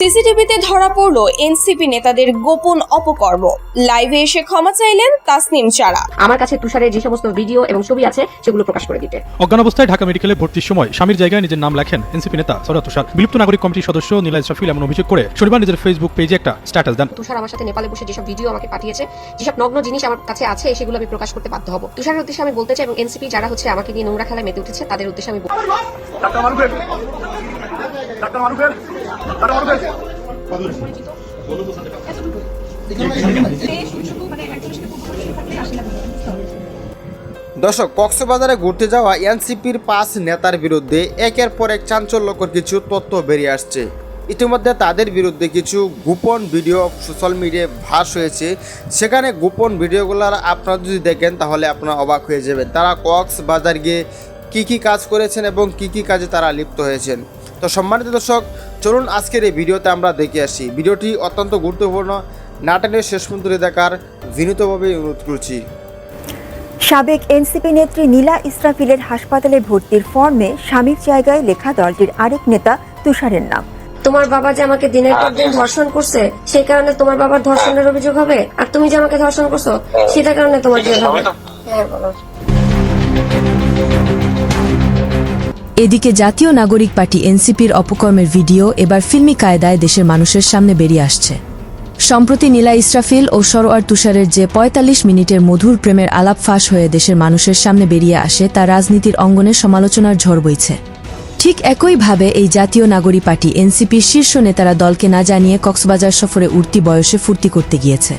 সিসিটিভিতে ধরা পড়ল এনসিপি নেতাদের গোপন অপকর্ম। লাইভে এসে ক্ষমা চাইলেন তাসনিম চারা। আমার কাছে তুষারের যে সমস্ত ভিডিও এবং ছবি আছে সেগুলো প্রকাশ করে দিতে। অজ্ঞান অবস্থায় ঢাকা মেডিকেলে ভর্তির সময় স্বামীর জায়গায় নিজের নাম লেখেন এনসিপি নেতা সৌরভ তুষার। বিলুপ্ত নাগরিক কমিটির সদস্য নীলা ইসরাফিল এমন অভিযোগ করে শনিবার নিজের ফেসবুক পেজে একটা স্ট্যাটাস দেন। তুষার আমার সাথে নেপালে বসে যেসব ভিডিও আমাকে পাঠিয়েছে যেসব নগ্ন জিনিস আমার কাছে আছে সেগুলো আমি প্রকাশ করতে বাধ্য হব। তুষারের উদ্দেশ্যে আমি বলতে চাই এবং এনসিপি যারা হচ্ছে আমাকে নিয়ে নোংরা খেলায় মেতে উঠেছে তাদের উদ্দেশ্যে আমি ডাক্তার ডাক্তার দর্শক, কক্সবাজারে ঘুরতে যাওয়া এনসিপির পাঁচ নেতার বিরুদ্ধে একের পর এক চাঞ্চল্যকর কিছু তথ্য বেরিয়ে আসছে। ইতিমধ্যে তাদের বিরুদ্ধে কিছু গোপন ভিডিও সোশ্যাল মিডিয়ায় ভাস হয়েছে। সেখানে গোপন ভিডিওগুলোর আপনারা যদি দেখেন, তাহলে আপনারা অবাক হয়ে যাবেন। তারা কক্সবাজার গিয়ে কী কী কাজ করেছেন এবং কী কী কাজে তারা লিপ্ত হয়েছেন। তো সম্মানিত দর্শক চলুন আজকের এই ভিডিওতে আমরা দেখে আসি। ভিডিওটি অত্যন্ত গুরুত্বপূর্ণ। নাটনের শেষ পর্যন্ত দেখার বিনীতভাবে অনুরোধ করছি। সাবেক এনসিপি নেত্রী নীলা ইসরাফিলের হাসপাতালে ভর্তির ফর্মে স্বামীর জায়গায় লেখা দলটির আরেক নেতা তুষারের নাম। তোমার বাবা যে আমাকে দিনের পর দিন ধর্ষণ করছে সেই কারণে তোমার বাবার ধর্ষণের অভিযোগ হবে? আর তুমি যে আমাকে ধর্ষণ করছ সেটা কারণে তোমার জেল হবে? হ্যাঁ বলো এদিকে জাতীয় নাগরিক পার্টি এনসিপির অপকর্মের ভিডিও এবার ফিল্মি কায়দায় দেশের মানুষের সামনে বেরিয়ে আসছে। সম্প্রতি নীলা ইসরাফিল ও সরোয়ার তুষারের যে ৪৫ মিনিটের মধুর প্রেমের আলাপ ফাঁস হয়ে দেশের মানুষের সামনে বেরিয়ে আসে, তা রাজনীতির অঙ্গনে সমালোচনার ঝড় বইছে। ঠিক একইভাবে এই জাতীয় নাগরিক পার্টি এনসিপির শীর্ষ নেতারা দলকে না জানিয়ে কক্সবাজার সফরে উঠতি বয়সে ফুর্তি করতে গিয়েছে।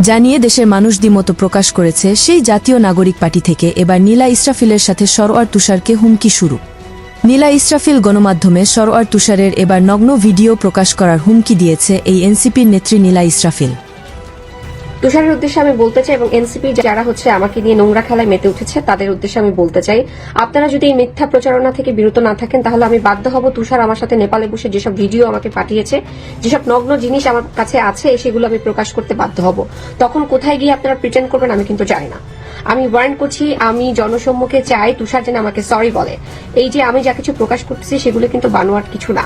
জানিয়ে দেশের মানুষ দ্বিমতো প্রকাশ করেছে, সেই জাতীয় নাগরিক পার্টি থেকে এবার নীলা ইসরাফিলের সাথে সরোয়ার তুষারকে হুমকি শুরু। নীলা ইসরাফিল গণমাধ্যমে সরোয়ার তুষারের এবার নগ্ন ভিডিও প্রকাশ করার হুমকি দিয়েছে এই এনসিপির নেত্রী নীলা ইসরাফিল। তুষারের উদ্দেশ্যে আমি বলতে চাই এবং এনসিপি যারা হচ্ছে আমাকে নিয়ে নোংরা খেলায় মেতে উঠেছে, তাদের উদ্দেশ্যে আমি বলতে চাই, আপনারা যদি এই মিথ্যা প্রচারণা থেকে বিরত না থাকেন, তাহলে আমি বাধ্য হব তুষার আমার সাথে নেপালে বসে যেসব ভিডিও আমাকে পাঠিয়েছে, যেসব নগ্ন জিনিস আমার কাছে আছে, সেগুলো আমি প্রকাশ করতে বাধ্য হব। তখন কোথায় গিয়ে আপনারা প্রিটেন্ড করবেন আমি কিন্তু জানি না। আমি ওয়ার্ন করছি, আমি জনসম্মুখে চাই তুষার যেন আমাকে সরি বলে। এই যে আমি যা কিছু প্রকাশ করতেছি, সেগুলো কিন্তু বানোয়াট কিছু না।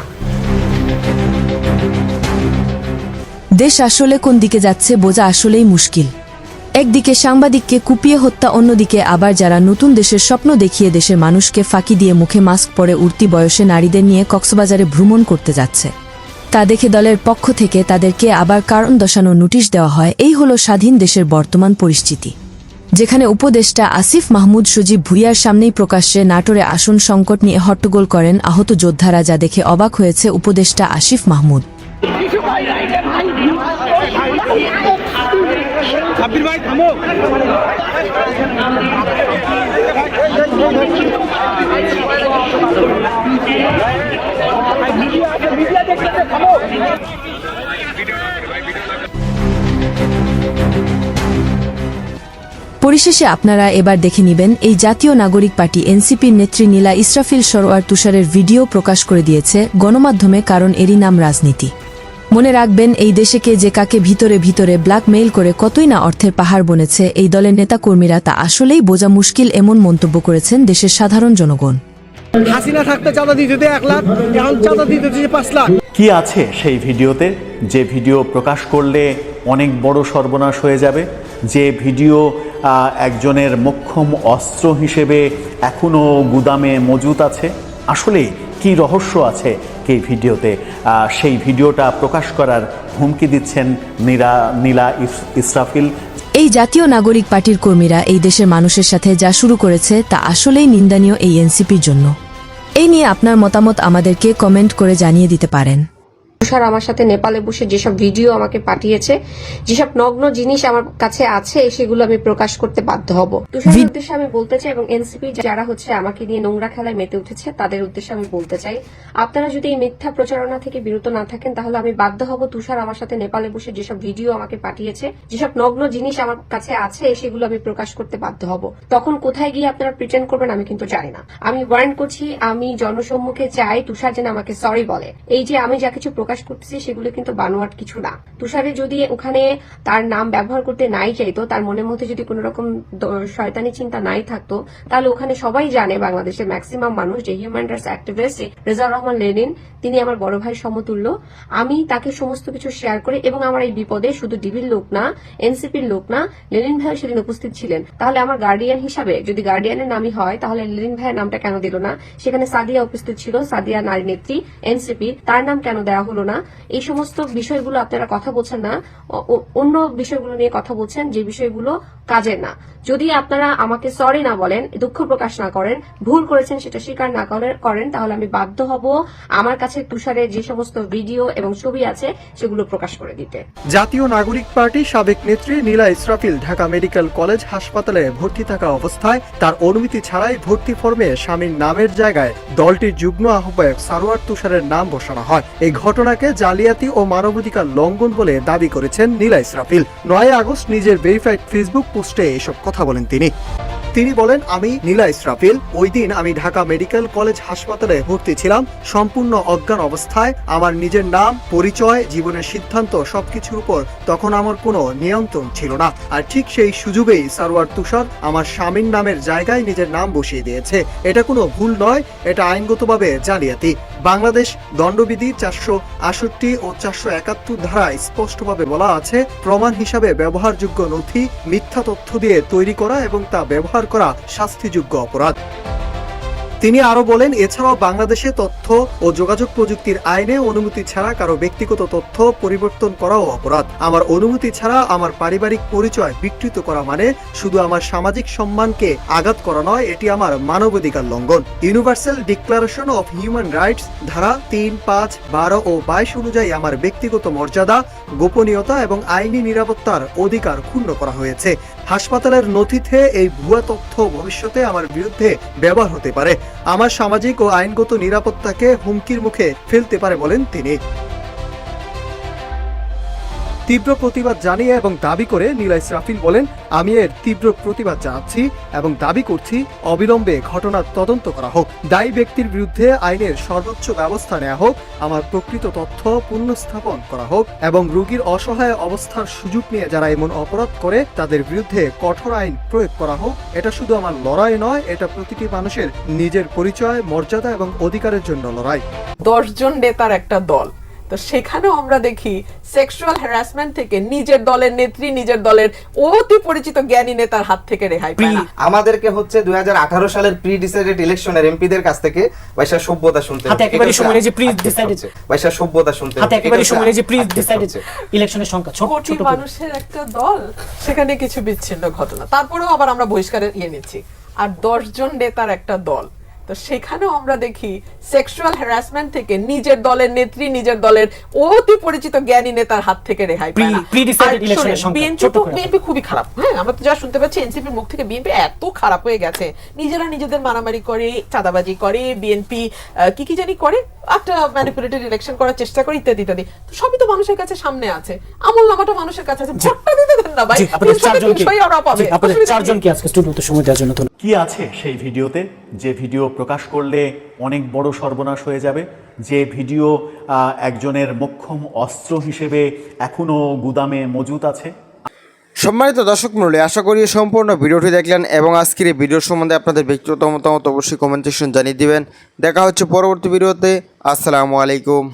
দেশ আসলে কোন দিকে যাচ্ছে বোঝা আসলেই মুশকিল। একদিকে সাংবাদিককে কুপিয়ে হত্যা, অন্যদিকে আবার যারা নতুন দেশের স্বপ্ন দেখিয়ে দেশের মানুষকে ফাঁকি দিয়ে মুখে মাস্ক পরে উঠতি বয়সে নারীদের নিয়ে কক্সবাজারে ভ্রমণ করতে যাচ্ছে। তা দেখে দলের পক্ষ থেকে তাদেরকে আবার কারণ দশানো নোটিশ দেওয়া হয়, এই হল স্বাধীন দেশের বর্তমান পরিস্থিতি। যেখানে উপদেষ্টা আসিফ মাহমুদ সজীব ভুইয়ার সামনেই প্রকাশ্যে নাটোরে আসন সংকট নিয়ে হট্টগোল করেন আহত যোদ্ধারা, যা দেখে অবাক হয়েছে উপদেষ্টা আসিফ মাহমুদ। ভাই, থামো। পরিশেষে আপনারা এবার দেখে নেবেন, এই জাতীয় নাগরিক পার্টি এনসিপির নেত্রী নীলা ইসরাফিল সরোয়ার তুষারের ভিডিও প্রকাশ করে দিয়েছে গণমাধ্যমে কারণ এরই নাম রাজনীতি। মনে রাখবেন এই দেশেকে যে কাকে ভিতরে ভিতরে ব্ল্যাকমেইল করে কতই না অর্থের পাহাড় বনেছে এই দলের নেতাকর্মীরা তা আসলেই বোঝা মুশকিল এমন মন্তব্য করেছেন দেশের সাধারণ জনগণ। হাসিনা থাকতে চাঁদা দিতে এক লাখ এখন চাঁদা দিতে দিতে পাঁচ লাখ। কি আছে সেই ভিডিওতে? যে ভিডিও প্রকাশ করলে অনেক বড় সর্বনাশ হয়ে যাবে। যে ভিডিও একজনের মোক্ষম অস্ত্র হিসেবে এখনও গুদামে মজুত আছে। আসলে কি রহস্য আছে এই ভিডিওতে? সেই ভিডিওটা প্রকাশ করার হুমকি দিচ্ছেন নীরা, নীলা ইস- ইসরাফিল। এই জাতীয় নাগরিক পার্টির কর্মীরা এই দেশের মানুষের সাথে যা শুরু করেছে তা আসলেই নিন্দনীয় এই এনসিপির জন্য। এই নিয়ে আপনার মতামত আমাদেরকে কমেন্ট করে জানিয়ে দিতে পারেন। তুষার আমার সাথে নেপালে বসে যেসব ভিডিও আমাকে পাঠিয়েছে যেসব নগ্ন জিনিস আমার কাছে আছে সেগুলো আমি প্রকাশ করতে বাধ্য হব। তুষারের ভি- উদ্দেশ্যে আমি বলতে চাই এবং এনসিপি যারা হচ্ছে আমাকে নিয়ে নোংরা খেলায় মেতে উঠেছে তাদের উদ্দেশ্যে আমি বলতে চাই আপনারা যদি এই মিথ্যা প্রচারণা থেকে বিরত না থাকেন তাহলে আমি বাধ্য হব তুষার আমার সাথে নেপালে বসে যেসব ভিডিও আমাকে পাঠিয়েছে যেসব নগ্ন জিনিস আমার কাছে আছে সেগুলো আমি প্রকাশ করতে বাধ্য হব। তখন কোথায় গিয়ে আপনারা প্রিটেন্ড করবেন আমি কিন্তু জানি না। আমি ওয়ারেন্ট করছি আমি জনসম্মুখে চাই তুষার যেন আমাকে সরি বলে। এই যে আমি যা কিছু প্রকাশ করতেছি, সেগুলো কিন্তু বানোয়াট কিছু না। তুষারে যদি ওখানে তার নাম ব্যবহার করতে নাই চাইতো, তার মনের মধ্যে যদি কোনো রকম শয়তানি চিন্তা নাই থাকতো, তাহলে ওখানে সবাই জানে বাংলাদেশের ম্যাক্সিমাম মানুষ যে human rights activist Rezaur Rahman Lenin, তিনি আমার বড় ভাই সমতুল্য। আমি তাকে সমস্ত কিছু শেয়ার করে এবং আমার এই বিপদে শুধু ডিবির লোক না এনসিপির লোক না, লেনিন ভাই সেদিন উপস্থিত ছিলেন। তাহলে আমার গার্ডিয়ান হিসাবে যদি গার্ডিয়ানের নামই হয়, তাহলে লেনিন ভাইয়ের নামটা কেন দিল না? সেখানে সাদিয়া উপস্থিত ছিল, সাদিয়া নারী নেত্রী এনসিপি তার নাম কেন দেওয়া হলো না। এই সমস্ত বিষয়গুলো আপনারা কথা বলছেন না। অন্য বিষয়গুলো নিয়ে কথা বলছেন যে বিষয়গুলো কাজের না। যদি আপনারা আমাকে সরি না বলেন, দুঃখ প্রকাশ না করেন, ভুল করেছেন, সেটা স্বীকার না করেন তাহলে আমি বাধ্য হব আমার কাছে তুষারের যে সমস্ত ভিডিও এবং ছবি আছে, সেগুলো প্রকাশ করে দিতে। জাতীয় নাগরিক পার্টি সাবেক নেত্রী নীলা ইসরাফিল ঢাকা মেডিকেল কলেজ হাসপাতালে ভর্তি থাকা অবস্থায় তার অনুমতি ছাড়াই ভর্তি ফর্মে স্বামীর নামের জায়গায় দলটির যুগ্ম আহ্বায়ক সারোয়ার তুষারের নাম বসানো হয়। এই ঘটনাকে জালিয়াতি ও মানবাধিকার লঙ্ঘন বলে দাবি করেছেন নীলা ইসরাফিল। নয় আগস্ট নিজের ভেরিফাইড ফেসবুক পোস্টে এসব কথা বলেন তিনি। তিনি বলেন, আমি নীলা ইসরাফিল। ওই দিন আমি ঢাকা মেডিকেল কলেজ হাসপাতালে ভর্তি ছিলাম। সম্পূর্ণ অজ্ঞান অবস্থায়। আমার নিজের নাম, পরিচয়, জীবনের সিদ্ধান্ত সবকিছুর উপর তখন আমার কোনো নিয়ন্ত্রণ ছিল না। আর ঠিক সেই সুযোগেই সারোয়ার তুষার আমার স্বামীর নামের জায়গায় নিজের নাম বসিয়ে দিয়েছে। এটা কোনো ভুল নয়। এটা আইনগতভাবে জালিয়াতি। বাংলাদেশ দণ্ডবিধি চারশো আষট্টি ও চারশো একাত্তর ধারায় স্পষ্টভাবে বলা আছে, প্রমাণ হিসাবে ব্যবহারযোগ্য নথি মিথ্যা তথ্য দিয়ে তৈরি করা এবং তা ব্যবহার করা শাস্তিযোগ্য অপরাধ। তিনি আরও বলেন, এছাড়াও বাংলাদেশে তথ্য ও যোগাযোগ প্রযুক্তির আইনে অনুমতি ছাড়া কারও ব্যক্তিগত তথ্য পরিবর্তন করাও অপরাধ। আমার অনুমতি ছাড়া আমার পারিবারিক পরিচয় বিকৃত করা মানে শুধু আমার সামাজিক সম্মানকে আঘাত করা নয়, এটি আমার মানবাধিকার লঙ্ঘন। Universal declaration of human rights ধারা তিন, পাঁচ, বারো ও বাইশ অনুযায়ী আমার ব্যক্তিগত মর্যাদা, গোপনীয়তা এবং আইনি নিরাপত্তার অধিকার ক্ষুণ্ণ করা হয়েছে। হাসপাতালের নথিতে এই ভুয়া তথ্য ভবিষ্যতে আমার বিরুদ্ধে ব্যবহার হতে পারে। আমার সামাজিক ও আইনগত নিরাপত্তাকে হুমকির মুখে ফেলতে পারে বলেন তিনি। তীব্র প্রতিবাদ জানিয়ে এবং দাবি করে নীলা ইসরাফিল বলেন, আমি এর তীব্র প্রতিবাদ জানাচ্ছি এবং দাবি করছি অবিলম্বে ঘটনার তদন্ত করা হোক। দায়ী ব্যক্তির বিরুদ্ধে আইনের সর্বোচ্চ ব্যবস্থা নেওয়া হোক, আমার প্রকৃত তথ্য পুনঃস্থাপন করা হোক এবং রোগীর অসহায় অবস্থার সুযোগ নিয়ে যারা এমন অপরাধ করে, তাদের বিরুদ্ধে কঠোর আইন প্রয়োগ করা হোক। এটা শুধু আমার লড়াই নয়, এটা প্রতিটি মানুষের নিজের পরিচয়, মর্যাদা এবং অধিকারের জন্য লড়াই। দশজন নেতার একটা দল। তো সেখানেও আমরা দেখি সেক্সুয়াল হ্যারাসমেন্ট থেকে নিজের দলের নেত্রী নিজের দলের অতি পরিচিত জ্ঞানী নেতার হাত থেকে রেহাই পায় আমাদেরকে হচ্ছে দুই সালের প্রি ডিসাইডেড ইলেকশনের এমপিদের কাছ থেকে পয়সা সভ্যতা শুনতে হাতে। একেবারে সময় যে হচ্ছে pre-decided। পয়সা সভ্যতা শুনতে হাতে। একেবারে সময় যে প্রি ডিসাইডেড ইলেকশনের সংখ্যা ছোট ছোট। মানুষের একটা দল সেখানে কিছু বিচ্ছিন্ন ঘটনা তারপরেও আবার আমরা বহিষ্কারের ইয়ে নিচ্ছি আর দশজন নেতার একটা দল তো সেখানেও আমরা দেখি সেক্সুয়াল হ্যারাসমেন্ট থেকে নিজের দলের নেত্রী নিজের দলের অতি পরিচিত জ্ঞানী নেতার হাত থেকে রেহাই পায় তো বিএনপি খুবই খারাপ। হ্যাঁ আমরা তো যা শুনতে পাচ্ছি এনসিপির মুখ থেকে বিএনপি এত খারাপ হয়ে গেছে। নিজেরা নিজেদের মারামারি করে চাঁদাবাজি করে বিএনপি কি কি জানি করে একটা ম্যানিপুলেটেড ইলেকশন করার চেষ্টা করে ইত্যাদি ইত্যাদি। তো সবই তো মানুষের কাছে সামনে আছে। আমল নামাটা মানুষের কাছে আছে। ভোটটা দিতে দেন না ভাই। আপনাদের নেই। চারজনকে আজকে স্টুডিওতে সময় দেওয়ার জন্য কি আছে সেই ভিডিওতে? যে ভিডিও প্রকাশ করলে অনেক বড় সর্বনাশ হয়ে যাবে, যে ভিডিও একজনের মক্ষম অস্ত্র হিসেবে এখনও গুদামে মজুত আছে। সম্মানিত দর্শক মূল্যে আশা করি সম্পূর্ণ ভিডিওটি দেখলেন এবং আজকের এই ভিডিও সম্বন্ধে আপনাদের ব্যক্তিগত মতামত অবশ্যই কমেন্ট সেকশন জানিয়ে দিবেন। দেখা হচ্ছে পরবর্তী ভিডিওতে। আসসালামু আলাইকুম।